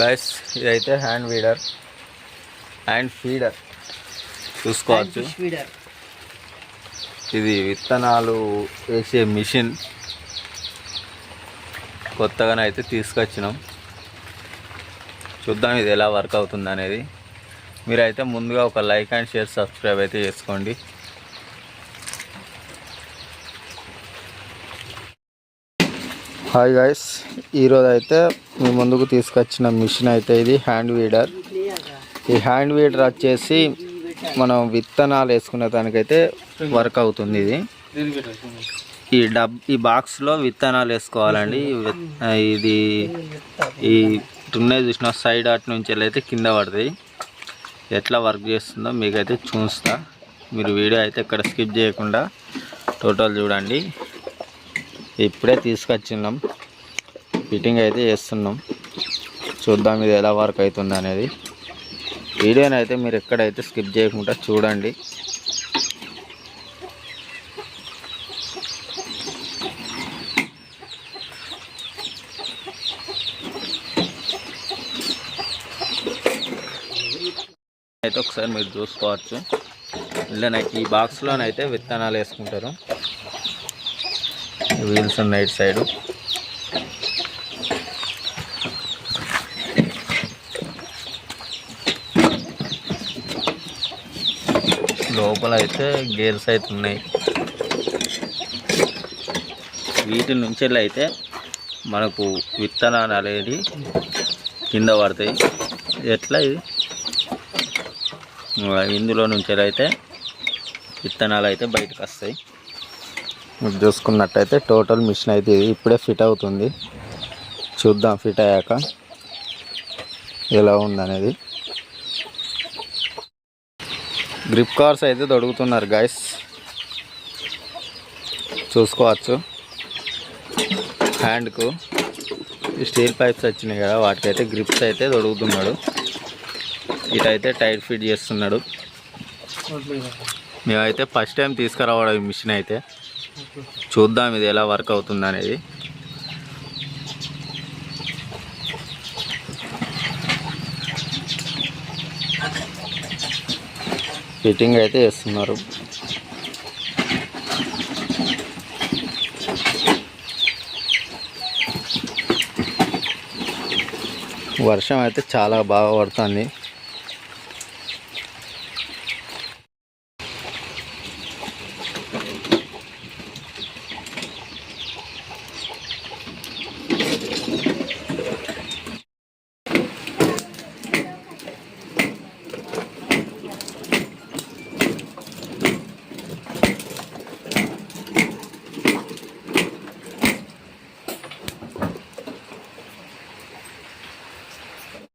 Guys ఇదైతే hand weeder hand feeder చూసుకోవచ్చు. Feeder ఇది విత్తనాలు వేసే మిషన్. కొత్తగానే అయితే తీసుకొచ్చినాం. చూద్దాం ఇది ఎలా వర్క్ అవుతుంది అనేది. మీరైతే ముందుగా ఒక లైక్ అండ్ షేర్ సబ్స్క్రైబ్ అయితే చేసుకోండి. హాయ్ గాయస్ ఈరోజు అయితే మీ ముందుకు తీసుకొచ్చిన మిషన్ అయితే ఇది హ్యాండ్ వీడర్ ఈ హ్యాండ్ వీడర్ వచ్చేసి మనం విత్తనాలు వేసుకునే దానికైతే వర్క్ అవుతుంది ఇది. ఈ డబ్ ఈ బాక్స్లో విత్తనాలు వేసుకోవాలండి. ఇది ఈ టున్నే చూసిన సైడ్ అటు నుంచి అయితే కింద పడుతుంది ఎట్లా వర్క్ చేస్తుందో మీకైతే చూస్తా. మీరు వీడియో అయితే ఇక్కడ స్కిప్ చేయకుండా టోటల్ చూడండి. ఇప్పుడే తీసుకొచ్చిన్నాం ఫిట్టింగ్ అయితే చేస్తున్నాం. చూద్దాం ఇది ఎలా వర్క్ అవుతుంది అనేది. వీడియోని అయితే మీరు ఎక్కడైతే స్కిప్ చేయకుండా చూడండి. అయితే ఒకసారి మీరు చూసుకోవచ్చు. ఇలా ఈ బాక్స్లోనైతే విత్తనాలు వేసుకుంటారు. వీల్స్ ఉన్నాయి ఇటు సైడు లోపల అయితే గేర్స్ అయితే ఉన్నాయి. వీటి నుంచి అయితే మనకు విత్తనాలు అనేది కింద పడతాయి. ఎట్లా ఇది? ఇందులో నుంచి అయితే విత్తనాలు అయితే బయటకు వస్తాయి మీరు చూసుకున్నట్టయితే టోటల్ మిషన్ అయితే ఇది ఇప్పుడే ఫిట్ అవుతుంది. చూద్దాం ఫిట్ అయ్యాక ఎలా ఉందనేది. గ్రిప్ కార్స్ అయితే దొడుకుతున్నారు గాయస్ చూసుకోవచ్చు. హ్యాండ్కు స్టీల్ పైప్స్ వచ్చినాయి కదా వాటికైతే గ్రిప్స్ అయితే దొడుకుతున్నాడు ఇటైతే టైట్ ఫిట్ చేస్తున్నాడు. మేమైతే ఫస్ట్ టైం తీసుకురావడం ఈ మిషన్ అయితే. చూద్దాం ఇది ఎలా వర్క్ అవుతుంది అనేది. ఫిట్టింగ్ అయితే చేస్తున్నారు. వర్షం అయితే చాలా బాగా పడుతుంది.